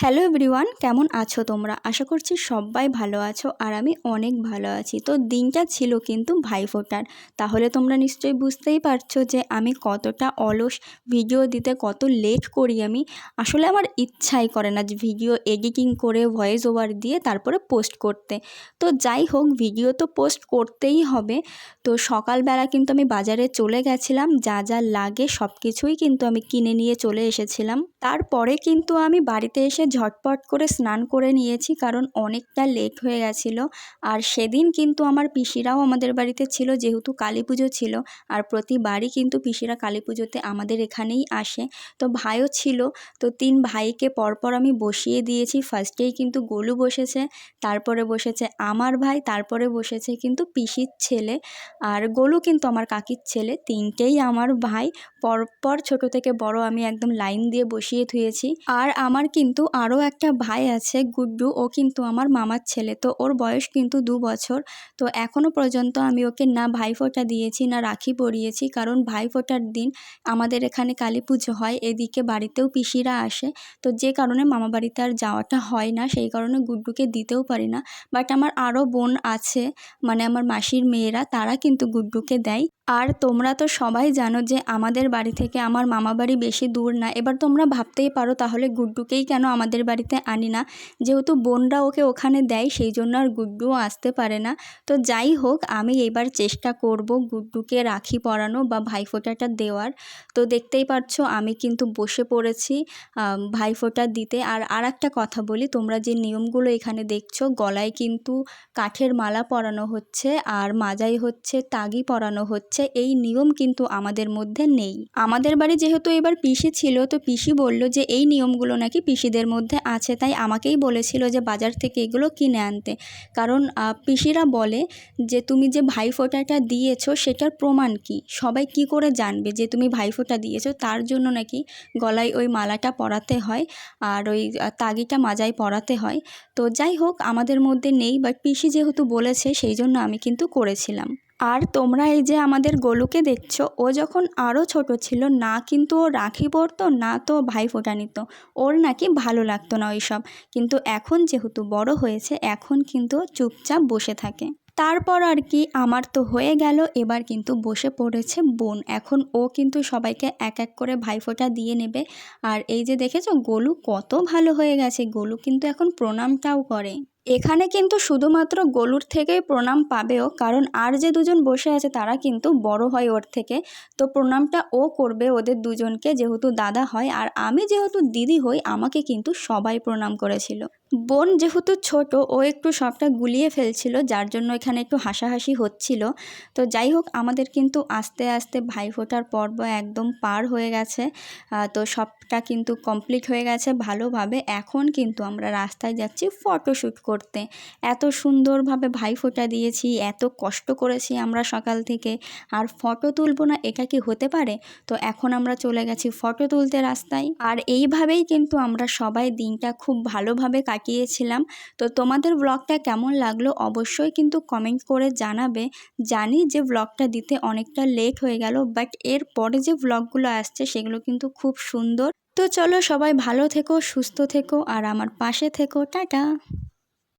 Hello everyone কেমন আছো তোমরা? আশা করছি সবাই ভালো আছো আর আমি অনেক ভালো আছি। তো দিনটা ছিল কিন্তু ভাইফোঁটার। তাহলে তোমরা নিশ্চয়ই বুঝতেই পারছ যে আমি কতটা অলস, ভিডিও দিতে কত লেট করি আমি। আসলে আমার ইচ্ছাই করে না যে ভিডিও এডিটিং করে ভয়েস ওভার দিয়ে তারপরে পোস্ট করতে। তো যাই হোক, ভিডিও তো পোস্ট করতেই হবে। তো সকালবেলা কিন্তু আমি বাজারে চলে গেছিলাম। যা যা লাগে সব কিছুই কিন্তু আমি কিনে নিয়ে চলে এসেছিলাম। তারপরে কিন্তু আমি বাড়িতে এসে ঝটপট করে স্নান করে নিয়েছি কারণ অনেকটা লেট হয়ে গেছিল। আর সেদিন কিন্তু আমার পিসিরাও আমাদের বাড়িতে ছিল, যেহেতু কালী পুজো ছিল। আর প্রতিবারই কিন্তু পিসিরা কালী পুজোতে আমাদের এখানেই আসে। তো ভাইও ছিল, তো তিন ভাইকে পরপর আমি বসিয়ে দিয়েছি। ফার্স্টেই কিন্তু গোলু বসেছে, তারপরে বসেছে আমার ভাই, তারপরে বসেছে কিন্তু পিসির ছেলে। আর গোলু কিন্তু আমার কাকির ছেলে, তিনটেই আমার ভাই। পরপর ছোট থেকে বড় আমি একদম লাইন দিয়ে বসিয়ে থুয়েছি। আর আমার কিন্তু আরও একটা ভাই আছে, গুড্ডু। ও কিন্তু আমার মামার ছেলে। তো ওর বয়স কিন্তু দু বছর। তো এখনও পর্যন্ত আমি ওকে না ভাইফোঁটা দিয়েছি, না রাখি পরিয়েছি। কারণ ভাইফোঁটার দিন আমাদের এখানে কালী পুজো হয়, এদিকে বাড়িতেও পিসিরা আসে। তো যে কারণে মামা বাড়িতে আর যাওয়াটা হয় না, সেই কারণে গুড্ডুকে দিতেও পারি না। বাট আমার আরও বোন আছে মানে আমার মাসির মেয়েরা, তারা কিন্তু গুড্ডুকে দেয়। আর তোমরা তো সবাই জানো যে আমাদের বাড়ি থেকে আমার মামা বাড়ি বেশি দূর না। এবার তোমরা ভাবতেই পারো তাহলে গুড্ডুকেই কেন আমাদের বাড়িতে আনি না? যেহেতু বোনরা ওকে ওখানে দেয়, সেই জন্য আর গুড্ডুও আসতে পারে না। তো যাই হোক, আমি এবার চেষ্টা করব গুড্ডুকে রাখি পরানো বা ভাইফোঁটাটা দেওয়ার। তো দেখতেই পাচ্ছ আমি কিন্তু বসে পড়েছি ভাইফোঁটা দিতে। আর আর একটা কথা বলি, তোমরা যে নিয়মগুলো এখানে দেখছ, গলায় কিন্তু কাঠের মালা পরানো হচ্ছে আর মাজাই হচ্ছে তাগি পরানো হচ্ছে। হচ্ছে এই নিয়ম কিন্তু আমাদের মধ্যে নেই। আমাদের বাড়ি যেহেতু এবার পিসি ছিল, তো পিসি বলল যে, এই নিয়মগুলো নাকি পিসিদের মধ্যে আছে। তাই আমাকেই বলেছিল যে, বাজার থেকে এগুলো কিনে আনতে। কারণ পিসিরা বলে যে, তুমি যে ভাইফোঁটাটা দিয়েছ, সেটার প্রমাণ কি? সবাই কি করে জানবে যে, তুমি ভাইফোঁটা দিয়েছ? তার জন্য নাকি গলায় ওই মালাটা পরাতে হয় আর ওই তাগিটা মাজায় পরাতে হয়? তো যাই হোক, আমাদের মধ্যে নেই, বাট পিসি যেহেতু বলেছে, সেই জন্য আমি কিন্তু করেছিলাম। আর তোমরা এই যে আমাদের গোলুকে দেখছ, ও যখন আরও ছোট ছিল, না কিন্তু ও রাখি পরতো, না তো ভাইফোঁটা নিত ওর নাকি ভালো লাগতো না ওইসব। কিন্তু এখন যেহেতু বড় হয়েছে, এখন কিন্তু চুপচাপ বসে থাকে। তারপর আর কি, আমার তো হয়ে গেল, এবার কিন্তু বসে পড়েছে বোন। এখন ও কিন্তু সবাইকে এক এক করে ভাইফোঁটা দিয়ে নেবে। আর এই যে দেখেছ, গোলু কত ভালো হয়ে গেছে। গোলু কিন্তু এখন প্রণামটাও করে। এখানে কিন্তু শুধুমাত্র গলুর থেকেই প্রণাম পাবেও, কারণ আর যে দুজন বসে আছে তারা কিন্তু বড় হয় ওর থেকে। তো প্রণামটা ও করবে ওদের দুজনকে, যেহেতু দাদা হয়, আর আমি যেহেতু দিদি হই, আমাকে কিন্তু সবাই প্রণাম করেছিল। বোন যেহেতু ছোট, ও একটু সবটা গুলিয়ে ফেলছিল, যার জন্য এখানে একটু হাসাহাসি হচ্ছিল। তো যাই হোক, আমাদের কিন্তু আস্তে আস্তে ভাইফোঁটার পর্ব একদম পার হয়ে গেছে। তো সবটা কিন্তু কমপ্লিট হয়ে গেছে ভালোভাবে। এখন কিন্তু আমরা রাস্তায় যাচ্ছি ফটোশ্যুট করতে। এত সুন্দরভাবে ভাইফোঁটা দিয়েছি, এত কষ্ট করেছি আমরা সকাল থেকে। আর ফটো তুলবো না, এটা কি হতে পারে? তো এখন আমরা চলে গেছি ফটো তুলতে রাস্তায়। আর এইভাবেই কিন্তু আমরা সবাই দিনটা খুব ভালোভাবে কাটিয়েছিলাম। তো তোমাদের ব্লগটা কেমন লাগল অবশ্যই কিন্তু কমেন্ট করে জানাবে। জানি যে ব্লগটা দিতে অনেকটা লেট হয়ে গেল, বাট এর পরে যে ব্লগগুলো আসছে সেগুলো কিন্তু খুব সুন্দর। তো চলো সবাই ভালো থেকো, সুস্থ থেকো, আর আমার পাশে থেকো। টাটা!